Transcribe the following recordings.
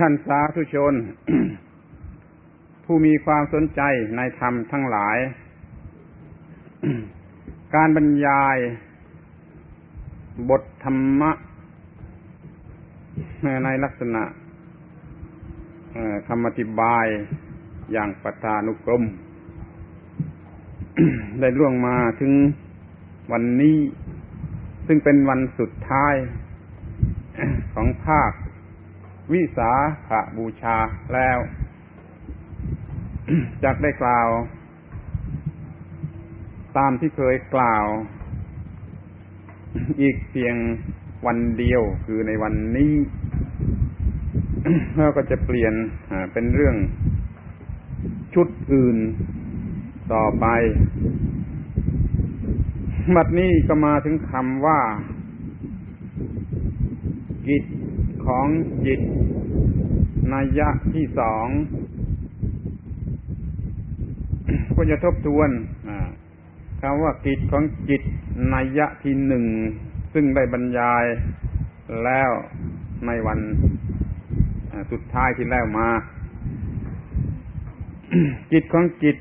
ท่านสาธุชน ผู้มีความสนใจในธรรมทั้งหลาย การบรรยาย บทธรรมะ ในลักษณะคำอธิบายอย่างปทานุกรม ได้ล่วงมาถึงวันนี้ ซึ่งเป็นวันสุดท้ายของภาค วิสาขบูชาแล้วจากได้กล่าว ตามที่เคยกล่าว อีกเพียงวันเดียวคือในวันนี้เราก็จะเปลี่ยนเป็นเรื่องชุดอื่นต่อไป บัดนี้ก็มาถึงคำว่า กิจ ของจิตนัยยะที่สองก็จะทบทวนคำว่ากิจของจิตนัยยะที่หนึ่ง ซึ่งได้บรรยายแล้วในวันสุดท้ายที่แล้วมา จิตของจิต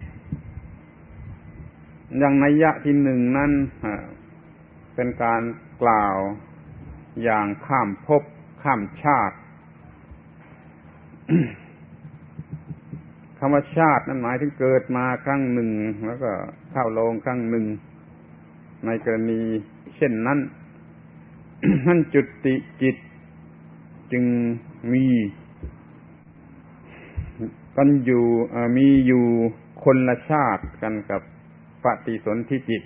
อย่างนัยยะที่หนึ่งนั้นเป็นการกล่าวอย่างข้ามภพ ข้ามชาติคำว่าชาตินั้นหมายถึงเกิดมาครั้งหนึ่ง แล้วก็เข้าโรงครั้งหนึ่ง ในกรณีเช่นนั้นนั่นจุติจิตจึงมีกันอยู่มีอยู่คนละชาติกันกับปฏิสนธิจิต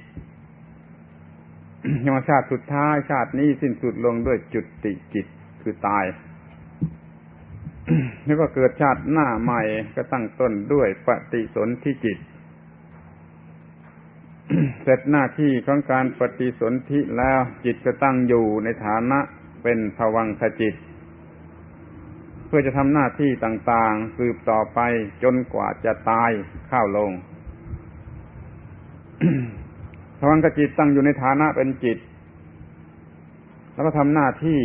ยมชาติสุดท้ายชาตินี้สิ้นสุดลงด้วยจุติจิต คือตาย แล้วก็เกิดชาติหน้าใหม่ก็ตั้งต้นด้วยปฏิสนธิจิต เสร็จหน้าที่ของการปฏิสนธิแล้วจิตก็ตั้งอยู่ในฐานะเป็นภวังคจิต เพื่อจะทำหน้าที่ต่างๆ สืบต่อไปจนกว่าจะตายเข้าลงภวังคจิตตั้งอยู่ในฐานะเป็นจิต แล้วก็ทำหน้าที่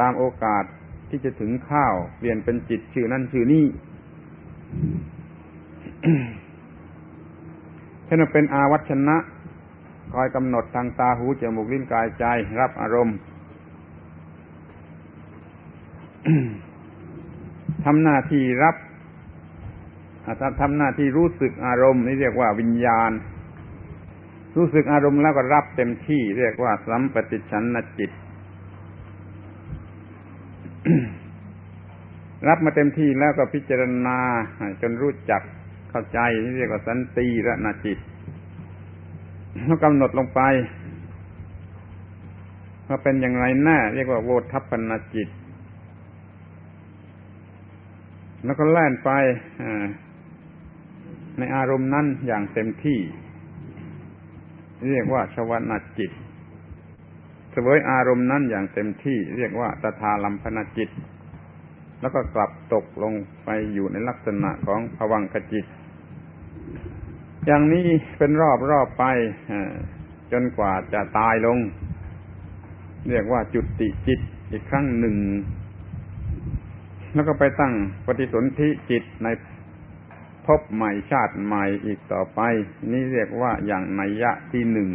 ตามโอกาสที่จะถึงข้าวเปลี่ยนเป็นจิตชื่อนั่นชื่อนี่เช่นเป็นอาวัชนะ คอยกำหนดทางตาหูจมูกลิ้นกายใจรับอารมณ์ทำหน้าที่รับทำหน้าที่รู้สึกอารมณ์นี่เรียกว่าวิญญาณ รู้สึกอารมณ์แล้วก็รับเต็มที่ เรียกว่าสัมปติชันนจิต รับมาเต็มที่แล้วก็พิจารณา จนรู้จักเข้าใจนี่เรียกว่าสันติระนาจิตแล้วกำหนดลงไปว่าเป็นอย่างไรแน่เรียกว่าโวทัพปนาจิต แล้วก็แล่นไปในอารมณ์นั้นอย่างเต็มที่ เรียกว่าชวนาจิต สวยอารมณ์นั้นอย่างเต็มที่เรียกว่าตถาลัมพนจิต แล้วก็กลับตกลงไปอยู่ในลักษณะของภวังคจิต อย่างนี้เป็นรอบรอบไปจนกว่าจะตายลง เรียกว่าจุติจิตอีกครั้งหนึ่ง แล้วก็ไปตั้งปฏิสนธิจิตในพบใหม่ชาติใหม่อีกต่อไป นี่เรียกว่าอย่างนัยยะที่หนึ่ง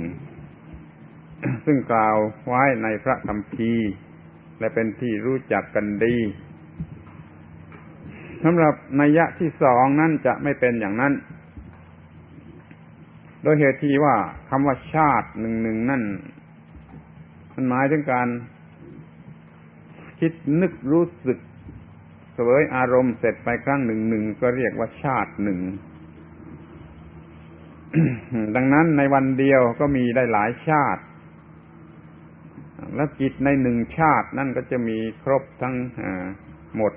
ซึ่งกล่าวไว้ในพระธรรมพีและเป็นที่รู้จักกันดีสำหรับนัยยะที่สองนั้นจะไม่เป็นอย่างนั้น โดยเหตุที่ว่าคำว่าชาติหนึ่งหนึ่งนั่นมันหมายถึงการ คิดนึกรู้สึกเสวยอารมณ์เสร็จไปครั้งหนึ่งหนึ่งก็เรียกว่าชาติหนึ่ง ดังนั้นในวันเดียวก็มีได้หลายชาติ และจิตในหนึ่งชาตินั่นก็จะมีครบทั้งหมด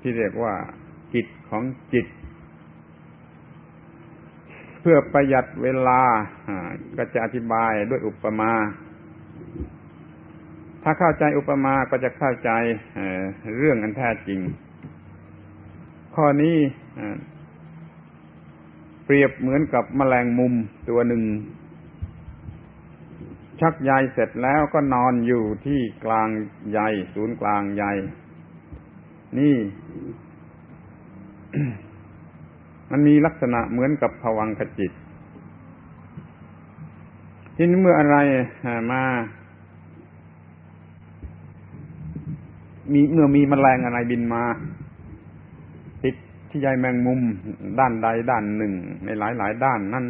ที่เรียกว่าจิตของจิต เพื่อประหยัดเวลาก็จะอธิบายด้วยอุปมา ถ้าเข้าใจอุปมาก็จะเข้าใจเรื่องอันแท้จริง ข้อนี้เปรียบเหมือนกับแมลงมุมตัวหนึ่ง ชักใยเสร็จแล้วก็นอนอยู่ที่กลางใยศูนย์กลางใย นี่ มันมีลักษณะเหมือนกับภวังคจิต ที่นี้เมื่ออะไรมามีเมื่อมีมแมลงอะไรบินมา ติดที่ใยแมงมุมด้านใดด้านหนึ่งในหลายหลายด้านนั่น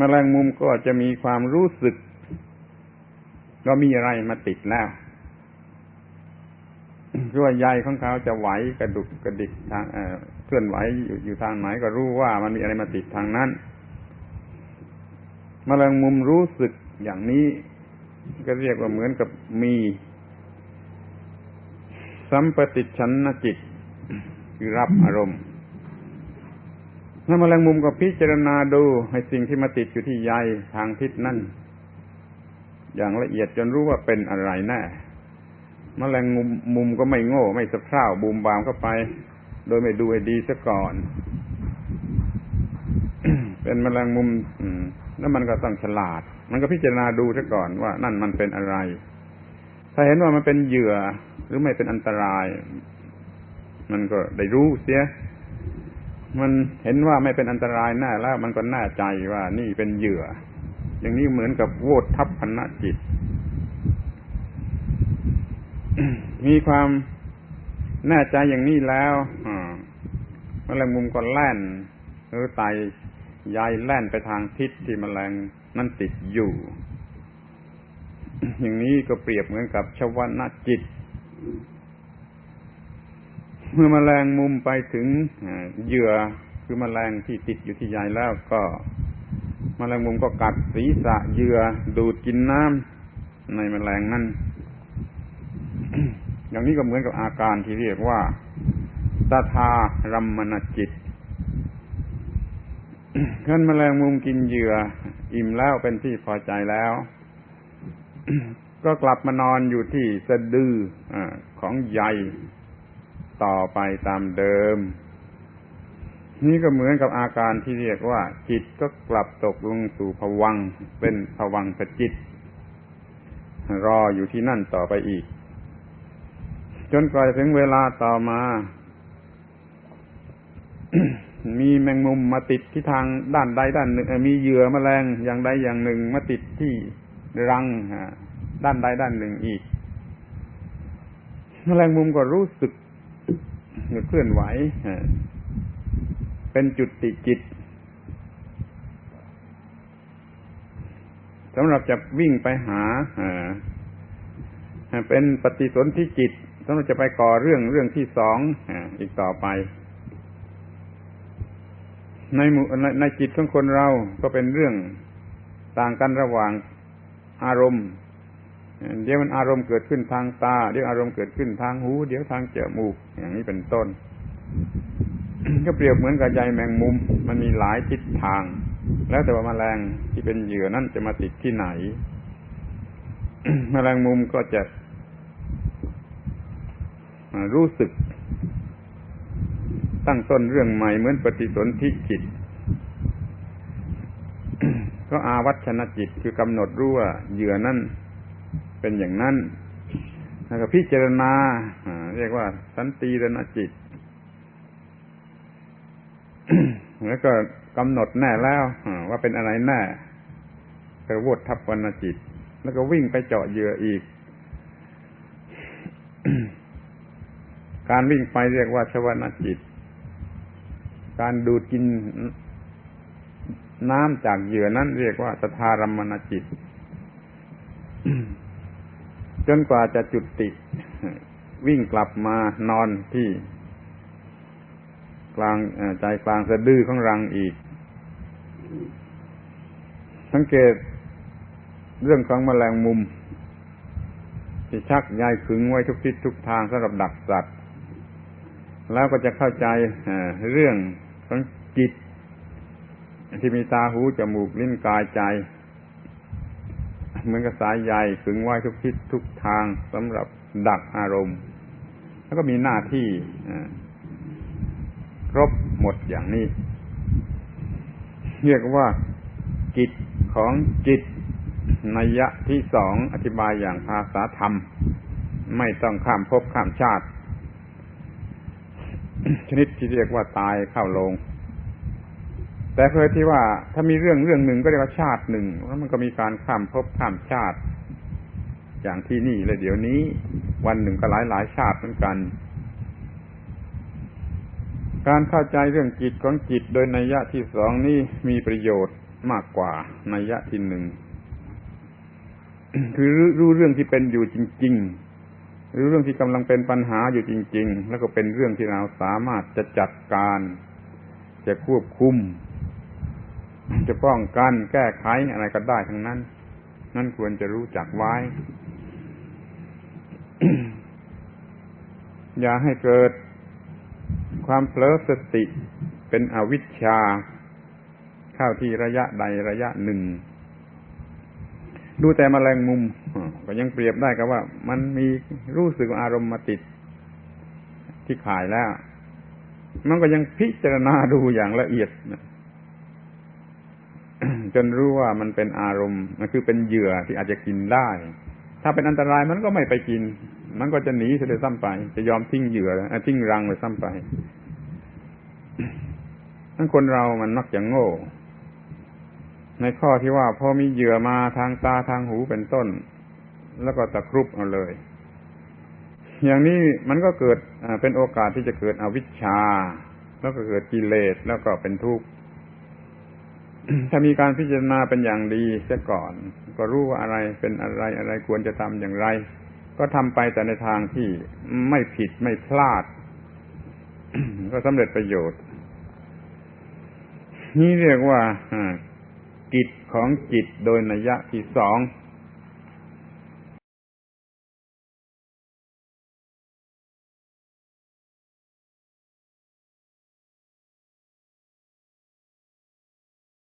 มแมลงมุมก็จะมีความรู้สึกก็มีอะไรมาติดแล้วรั้วใยของเขาจะไหวกระดุกกระดิกทางเคลื่อนไหวอยู่อยู่ทางไหนก็รู้ว่ามันมีอะไรมาติดทางนั้นมแมลงมุมรู้สึกอย่างนี้ ก็เรียกว่าเหมือนกับมีสัมปติชันนจิตคือรับอารมณ์ ถ้าแมลงมุมก็พิจารณาดูให้สิ่งที่มาติดอยู่ที่ใยทางทิศนั่น อย่างละเอียดจนรู้ว่าเป็นอะไรแน่มแมลงมุมมุมก็ไม่โง่ ไม่สะเพร่าบูมบามเข้าไป โดยไม่ดูให้ดีซะก่อน เป็นมแมลงมุมแล้วมันก็ต้องฉลาด มันก็พิจารณาดูซะก่อนว่า นั่นมันเป็นอะไร ถ้าเห็นว่ามันเป็นเหยื่อหรือไม่เป็นอันตราย มันก็ได้รู้เสีย มันเห็นว่าไม่เป็นอันตรายแน่แล้วมันก็น่าใจว่านี่เป็นเหยื่อ อย่างนี้เหมือนกับโวดทัพพนจิต มีความแน่ใจอย่างนี้แล้วมแมลงมุมก็แล่นหรือไตยายแล่นไปทางทิศที่มแมลงนั่นติดอยู่ อย่างนี้ก็เปรียบเหมือนกับชวนาจิต เมื่อมแมลงมุมไปถึงเหยื่อคือมแมลงที่ติดอยู่ที่ใยแล้วก็มแมลงมุมก็กัดศีรษะเหยื่อดูดกินน้ำในมแมลงนั้นอย่างนี้ก็เหมือนกับอาการที่เรียกว่าตาทารัมมณจิตขั้นแมลงมุมกินเหยื่อ อิ่มแล้วเป็นที่พอใจแล้ว ก็กลับมานอนอยู่ที่สะดืออของใย ต่อไปตามเดิม นี่ก็เหมือนกับอาการที่เรียกว่า จิตก็กลับตกลงสู่ผวังเป็นผวังสจิต รออยู่ที่นั่นต่อไปอีก จนกว่าถึงเวลาต่อมา มีแมงมุมมาติดที่ทางด้านใดด้านหนึ่งมีเหยื่อมแมลงอย่างใดอย่างหนึ่งมาติดที่รังด้านใดด้านหนึ่งอีกแมลงมุมก็รู้สึก เคลื่อนไหว เป็นจุดติจิตสำหรับจะวิ่งไปหาเป็นปฏิสนธิจิตสำหรับจะไปก่อเรื่องเรื่องที่สองอีกต่อไป ในหมู่ในจิตของคนเราก็เป็นเรื่องต่างกันระหว่างอารมณ์ เดี๋ยวมันอารมณ์เกิดขึ้นทางตา เดี๋ยวอารมณ์เกิดขึ้นทางหู เดี๋ยวทางจมูก อย่างนี้เป็นต้น ก็เปรียบเหมือนกับใยแมงมุม มันมีหลายทิศทาง แล้วแต่ว่ามาแมลงที่เป็นเหยื่อนั่นจะมาติดที่ไหนมแมลงมุมก็จะรู้สึก ตั้งต้นเรื่องใหม่เหมือนปฏิสนธิจิต ก็อาวัชนจิตคือกำหนดรู้ว่าเหยื่อนั่นเป็นอย่างนั้น แล้วก็พิจารณาเรียกว่า สันติรณจิต แล้วก็กำหนดแน่แล้วว่าเป็นอะไรแน่ก็วดทับวรรณจิต แล้วก็วิ่งไปเจาะเหยื่ออีก การวิ่งไปเรียกว่าชวนาจิต การดูดกินน้ำจากเหยื่อนั้นเรียกว่าสทารมณจิต จนกว่าจะจุดติ วิ่งกลับมานอนที่ กลางใจกลางสะดือของรังอีก สังเกตเรื่องของแมลงมุม ที่ชักยายขึงไว้ทุกทิศทุกทางสำหรับดักสัตว์ แล้วก็จะเข้าใจเรื่องของจิตที่มีตาหูจมูกลิ้นกายใจ เหมือนกับสายใยขึงไว้ทุกทิศทุกทางสำหรับดักอารมณ์ แล้วก็มีหน้าที่ครบหมดอย่างนี้ เรียกว่ากิจของจิตนัยยะที่สองอธิบายอย่างภาษาธรรม ไม่ต้องข้ามภพข้ามชาติ ชนิดที่เรียกว่าตายเข้าลง แต่เคยที่ว่าถ้ามีเรื่องเรื่องหนึ่งก็เรียกว่าชาติหนึ่งแล้วมันก็มีการข้ามภพข้ามชาติ อย่างที่นี่เลยเดี๋ยวนี้ วันหนึ่งก็หลายหลายชาติเหมือนกัน การเข้าใจเรื่องจิตของจิตโดยนัยยะที่สองนี่มีประโยชน์มากกว่านัยยะที่หนึ่งคือรู้เรื่องที่เป็นอยู่จริง ๆ หรือเรื่องที่กำลังเป็นปัญหาอยู่จริง ๆ แล้วก็เป็นเรื่องที่เราสามารถจะจัดการ จะควบคุม จะป้องกันแก้ไขอะไรก็ได้ทั้งนั้น นั่นควรจะรู้จักไว้ อย่าให้เกิดความเผลอสติเป็นอวิชชา เข้าที่ระยะใดระยะหนึ่ง ดูแต่มแมลงมุม ก็ยังเปรียบได้กับว่า มันมีรู้สึกอารมณ์มาติดที่ข่ายแล้ว มันก็ยังพิจารณาดูอย่างละเอียด จนรู้ว่ามันเป็นอารมณ์มันคือเป็นเหยื่อที่อาจจะกินได้ ถ้าเป็นอันตรายมันก็ไม่ไปกิน มันก็จะหนีเสียซ้ำไป จะยอมทิ้งเหยื่อทิ้งรังไปซ้ำไปทั้งคนเรามันมักจะโง่ ในข้อที่ว่าพอมีเหยื่อมาทางตาทางหูเป็นต้น แล้วก็ตะครุบเอาเลย อย่างนี้มันก็เกิดเป็นโอกาสที่จะเกิดอวิชชา แล้วก็เกิดกิเลสแล้วก็เป็นทุกข์ ถ้ามีการพิจารณาเป็นอย่างดีเสียก่อน ก็รู้ว่าอะไรเป็นอะไรอะไรควรจะทำอย่างไร ก็ทำไปแต่ในทางที่ไม่ผิดไม่พลาด ก็สำเร็จประโยชน์ นี่เรียกว่ากิจของจิตโดยนัยยะที่สอง